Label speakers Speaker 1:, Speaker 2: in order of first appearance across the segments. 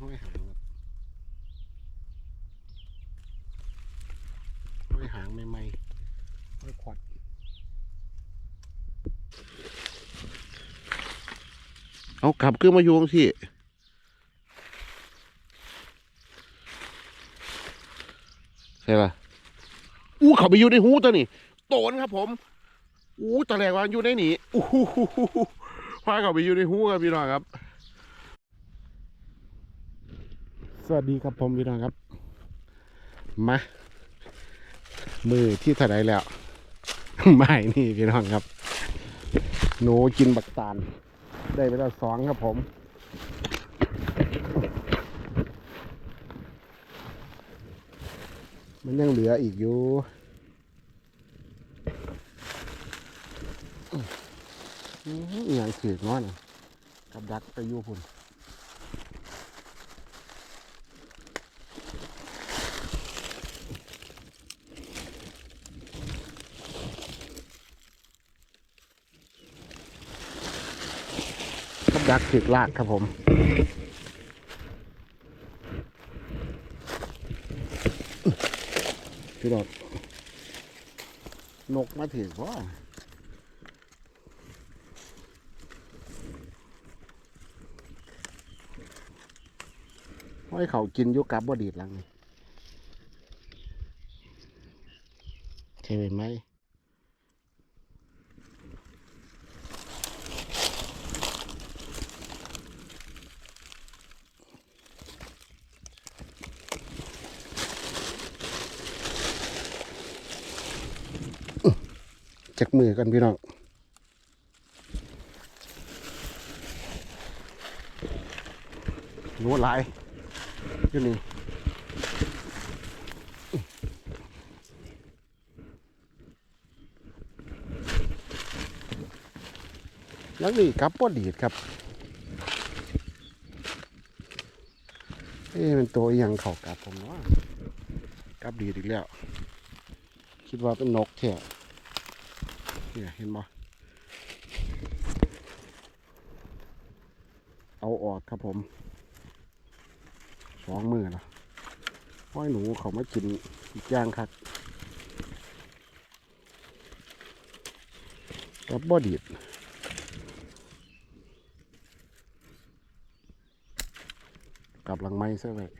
Speaker 1: ห้อยหางครับห้อยหางใหม่ๆห้อยขวัดเอากลับขึ้นมาโยงสิใช่ป่ะอู้เขาไปอยู่ในหูตัวนี่โตนครับ ผมอู้ตะแรกว่าอยู่ในนี่อู้หูหูหูหูพาเขาไปอยู่ในหูครับพี่น้องครับ ส วัสดีครับผมพี่น้องครับ มา มือที่เท่าไรแล้ว ไม่นี่พี่น้องครับ หนูกินบักตาล ได้ไปแล้วสองครับผม มันยังเหลืออีกอยู่อืมอหย่างถือกน้อยนะกับดักไปอยู่พุ่น กักถือกลากครับผมพี่ดอกนกมาถือกว่าห้เขากินยุกับบดีดลังนี่ใช่ไหม จักมือกันพี่น้องหนูหลายอยู่นี่แล้วนี่ครับว่าดีดครับเอ๊ะมันตัวอหยังเข่ากับผมเนาะกับดีดอีกแล้ว คิดว่าเป็นนกแท้ เนี่ยเห็นบ่เอาออกครับผมสองมือนะห้อยหนูเขามากินอีกอย่างครับกับบอดีดกลับหลังไม้ซะเลย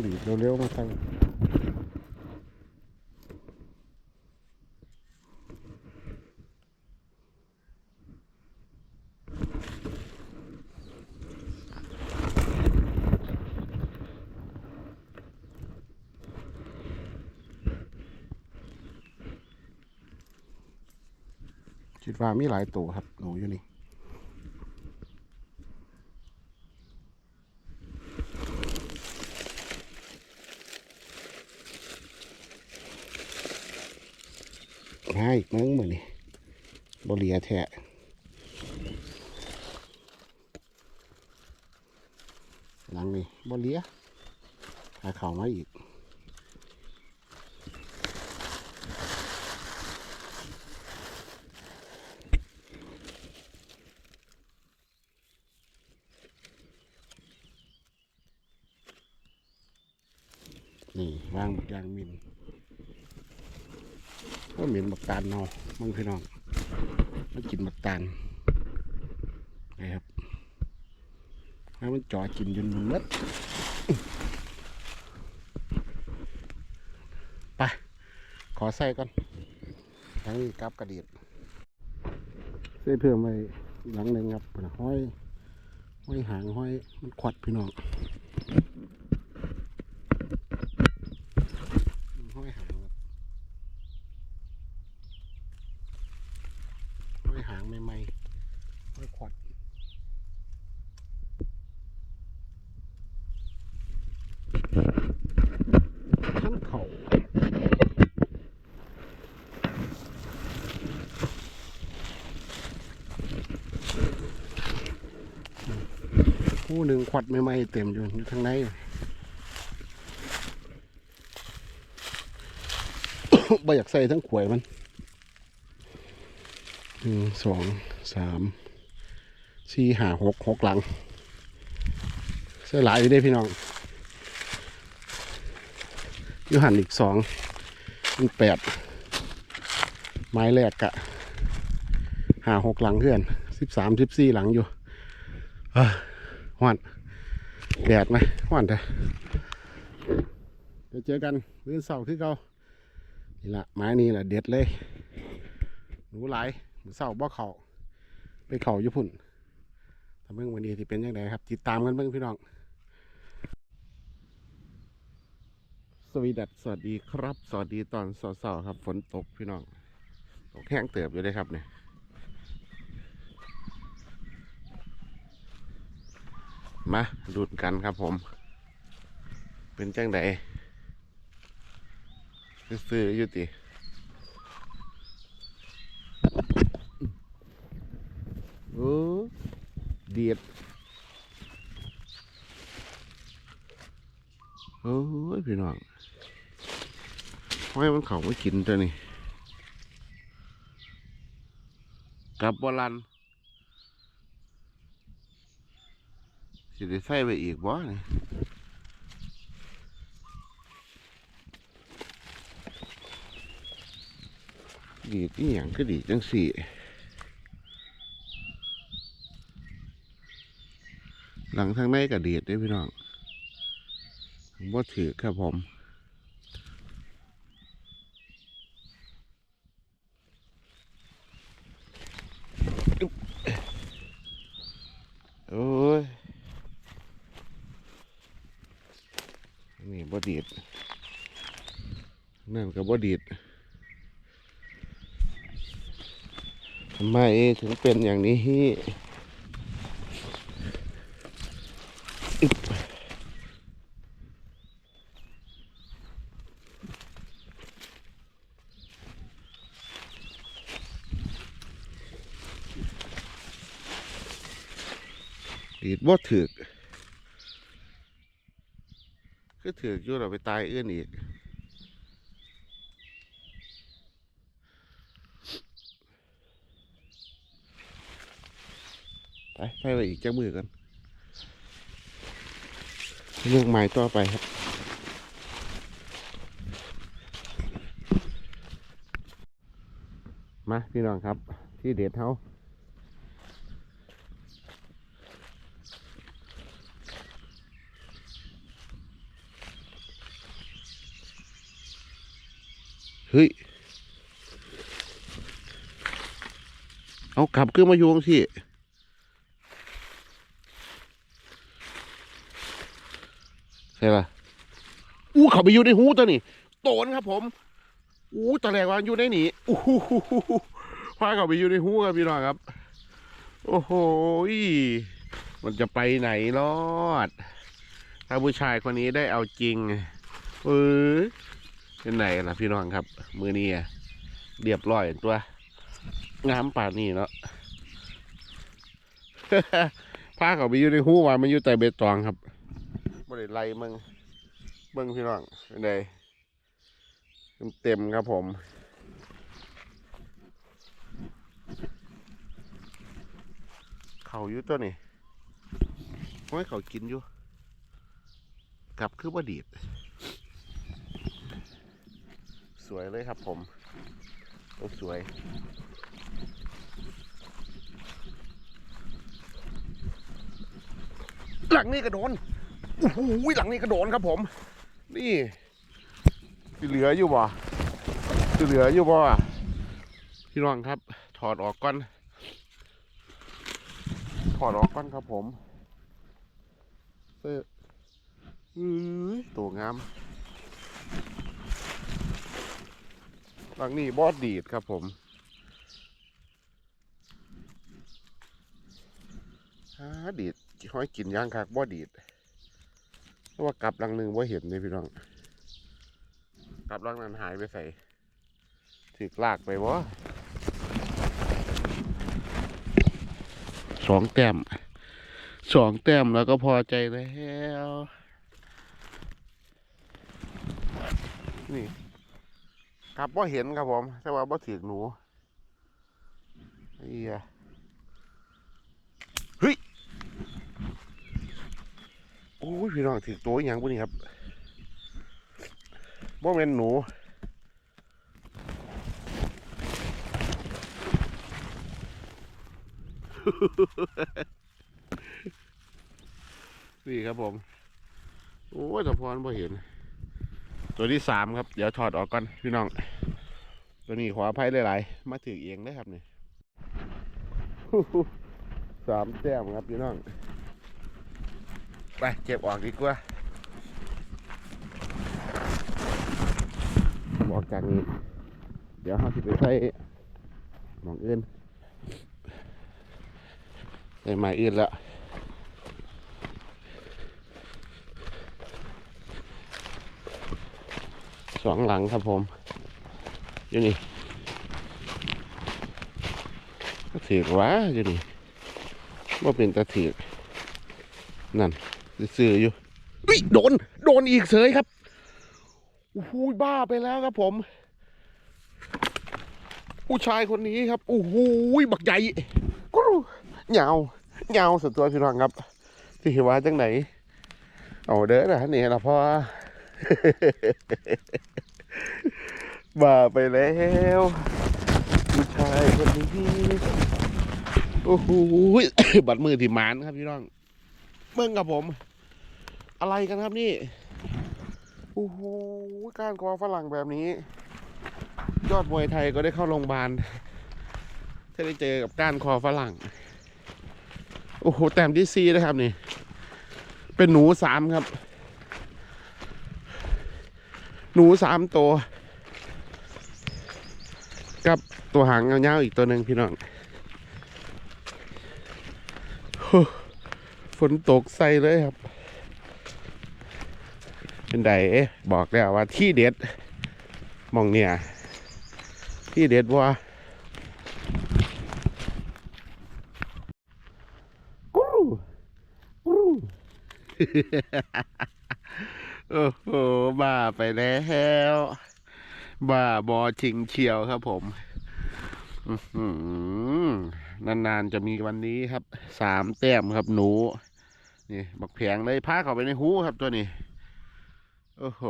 Speaker 1: เหยียดหลังดีดเร็วมาใส่คิดว่ามีหลายตัวครับหนูอยู่นี่ อีกมั้งเหมือนนี่บเรียแทะหลังนี่บเรียหาเข่ามาอีก นี่วางบักยางมินก็เหม็นบัก ตาลเนาะมึงพี่น้องมากินบักตาลนะครับให้มันจ่อกินจนมันเม็ดไป ขอใส่ก่อนทั้งนี้กับกระดียดใส่เพิ่มไปหลังหนึ่งครับห้อย ห้อยหางห้อยมันขวัดพี่น้อง ห้อยหางครับ หางใหม่ๆห้อยขวัดขั้นเข่าคู่หนึ่งขวัดใหม่ๆเต็มอยู่อยู่ทางใน
Speaker 2: บ่อยากใส่ทั้งขวยมัน หนึ่งสองสามสี่ห้าหกหกหลังใส่หลายอยู่เด้พี่น้องยูหันอีกสองเป็นแปดไม้แรกกะห้าหกหลังเพื่อนสิบสามสิบสี่หลังอยู่เอ้อหวานแดดไหมหวานแต่เดี๋ยวเจอกันมื้อเสาร์คือเก่านี่ละไม้นี่แหละเด็ดเลยหนูหลายหนูเศร้าบ่เขาไปเขาญี่ปุ่นทำเบิ่งวันนี้ที่เป็นยังไงครับ ติดตามกันเบิ่งพี่น้อง สวีดัสสวัสดีครับ สวัสดีตอนเสาร์ๆครับ ฝนตกพี่น้องตกแห้งเติบอยู่เลยครับเนี่ยมาดูดกันครับผม เป็นจังไดซื้ออยู่ติโอ้เดียดโอ้ยพี่น้อง ห้อยมันเขาไม่กินตัวนี้กับบอลันสิได้ใส่ไปอีกบ่นี่ดีดอีหยังก็ดีจังสี่หลังทางในก็ดีดด้พี่น้องบ่ถือครับผมอึ๊บโอ้ย นี่ บ่ดีดนั่นก็บ่ดีดทำไมถึงเป็นอย่างนี้อึ๊บดีดบ่ถือก คือถือยู่เราไปตายเอื้อนอีกไปไปไปอีกจักมือกันเรื่องใหม่ต่อไปครับมาพี่น้องครับ ที่เด็ดเท้า เฮ้ย เอากลับขึ้นมาโยงสิใช่ป่ะอู้เขาไปอยู่ในหูตัวนี่โตนครับผม อู้ตะแหลกว่าอยู่ในนี่อู้หูพาเขาไปอยู่ในหูครับพี่น้องครับ โอ้โหมันจะไปไหนรอด ถ้าผู้ชายคนนี้ได้เอาจริง เออ เป็นไหนล่ะพี่น้องครับ มือนี้เรียบร้อยตัวงามป่านนี้เนาะพาเขาไปอยู่ในหูว่ามันอยู่แต่เบตองครับบริไลมึงเบิ้งพี่น้องเป็นไงเต็มครับผมเขาอยู่ตัวนี้โอ้ยเขากินอยู่กลับคือบ่ดีด สวยเลยครับผมโอ้สวย หลังนี่กระโดนโอ้โหหลังนี้กระโดนครับผม นี่ที่เหลืออยู่บ่ที่เหลืออยู่บ่พี่น้องครับ ถอดออกก่อน ถอดออกก่อนครับผมเออตัวงาม หลังนี้บอดดีดครับผมฮาดีดห้อยกินย่างคักบอดีดเพราะว่ากลับหลังหนึ่งว่าเห็นเลยพี่น้องกลับหลังนั้นหายไปใส่ถือกลากไปวะสองแต้มสองแต้มแล้วก็พอใจแล้วนี่ ครับว่าเห็นครับผม แต่ว่าบ่ถือหนูเฮียเฮ้ยโอ้ยพี่น้องถือตัวอหย่างพวกนี้ครับบ่เป็นหนูนี่ครับผม โอ้ยแต่พรบ่เห็น ตัวที่สามครับ เดี๋ยวถอดออกก่อนพี่น้อง ตัวนี้ขออภัยหลายๆ มาถือเองได้ครับนี่สามแต้มครับพี่น้อง ไปเก็บออกดีกว่าออกจากนี้ เดี๋ยวเขาสิไปใช้หมองอื่นใส่ไม้อื่นแล้ว สองหลังครับผมอยู่นี่ก็ถือว่าอยู่นี่ว่าเป็นตะถือนั่นซื้ออยู่เฮ้ยโดน โดนอีกเสยครับโอ้โหบ้าไปแล้วครับผม ผู้ชายคนนี้ครับโอ้โหบักใหญ่กรูเหงาเหงาสุดตัวพี่น้องครับที่ว่าจังไหนเอาเด้อนะนี่ละพ่อ บ้าไปแล้วผู้ชายคนนี้โอ้โหบัดมือที่หมานครับพี่น้องเบิ่งกับผม อะไรกันครับนี่โอ้โหการคอฝรั่งแบบนี้ ยอดมวยไทยก็ได้เข้าโรงพยาบาลถ้าได้เจอกับก้านคอฝรั่ง โอ้โหแต้มที่ซีนะครับนี่ เป็นหนูสามครับ หนูสามตัว กับตัวหางเงาๆอีกตัวหนึ่งพี่น้องฝนตกใส่เลยครับ เป็นไดบอกแล้วว่าที่เด็ดมองเนี่ย ที่เด็ดว่ากูรูกูรู โอ้โหบ้าไปแล้วบ้าบอชิงเชียวครับผมนานๆจะมีวันนี้ครับ สามแต้มครับหนู นี่ บักแผงเลยพาเข้าไปในหูครับตัวนี้ โอ้โห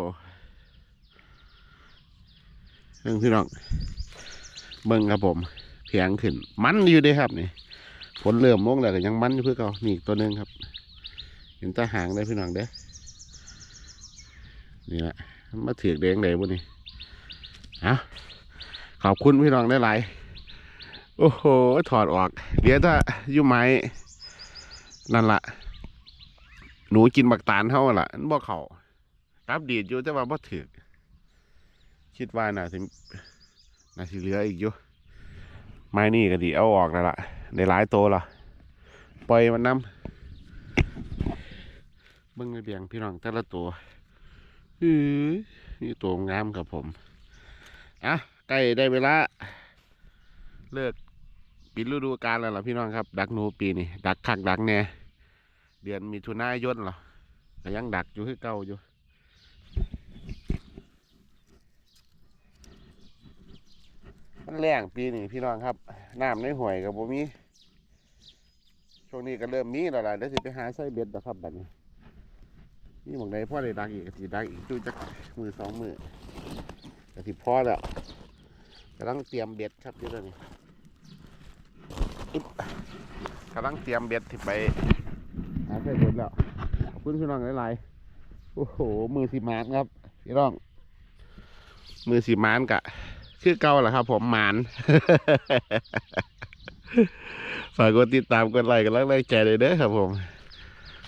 Speaker 2: เรื่องพี่น้อง เบิ่งครับผมเพียงขึ้น มันอยู่ด้ครับนี่ฝนเริ่มลงแล้วก็ยังมันอยู่เพื่อเก่านี่อีกตัวหนึ่งครับ เห็นตาหางได้พี่น้องเด้อ นี่แหละมาถือกแดงเลยบุนี่เอาขอบคุณพี่น้องได้หลายโอ้โห ถอดออก เดี๋ยวถ้ายู่ไม้นั่นละหนูกินบักตาลเท่าล่ะบ่เขาครับดีดอยู่แต่ว่าบ่ถือกคิดว่าน่าสิน่าสิเหลืออีกอยู่ไม้นี่ก็ดีเอาออกแล้วล่ะได้หลายโตวละปล่อยมันน้ำเบิ่งในเบียงพี่น้องแต่ละตัว อือนี่ตัวงามครับผม อะใกล้ได้เวลา เลิกปิดฤดูกาลแล้วล่ะพี่น้องครับ ดักหนูปีนี้ดักคักดักแน่เดือนมิถุนายนเหรอก็ยังดักอยู่คือเก่าอยู่มันแรงปีนี้พี่น้องครับน้ำในห่วยกับบ่มีช่วงนี้ก็เริ่มมีแล้วล่ะเดี๋ยวสิไปหาไส้เบ็ดแล้วครับแบัดนี้ นี่หมองใดพ่อได้ดักอีกสิดักอีกดูจักมือสองมือก็สิพ่อแล้วกำลังเตรียมเบ็ดครับอยู่ตอนนี้กำลังเตรียมเบ็ดที่ไปหาไส้เบ็ดแล้วขอบคุณพี่น้องหลายๆโอ้โหมือสีมานครับพี่น้อง มือสีมานกะชื่อเก่าแหละครับ ผมหมานฝากกดติดตามกดไลค์กันแล้วไลค์แชร์เลยเด้อครับผม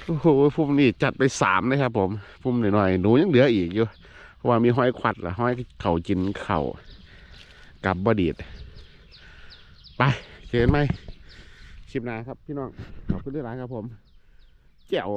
Speaker 2: โอ้โหพุ่มนี่จัดไปสามเลยครับผมพุ่มหน่อยๆหนูยังเหลืออีกอยู่เพราะว่ามีห้อยขวัดละห้อยเข่าจินเข่ากับบดีดไปเชิญไหมชิมนาครับพี่น้องขอบคุณด้วยนครับผม แจ๋ว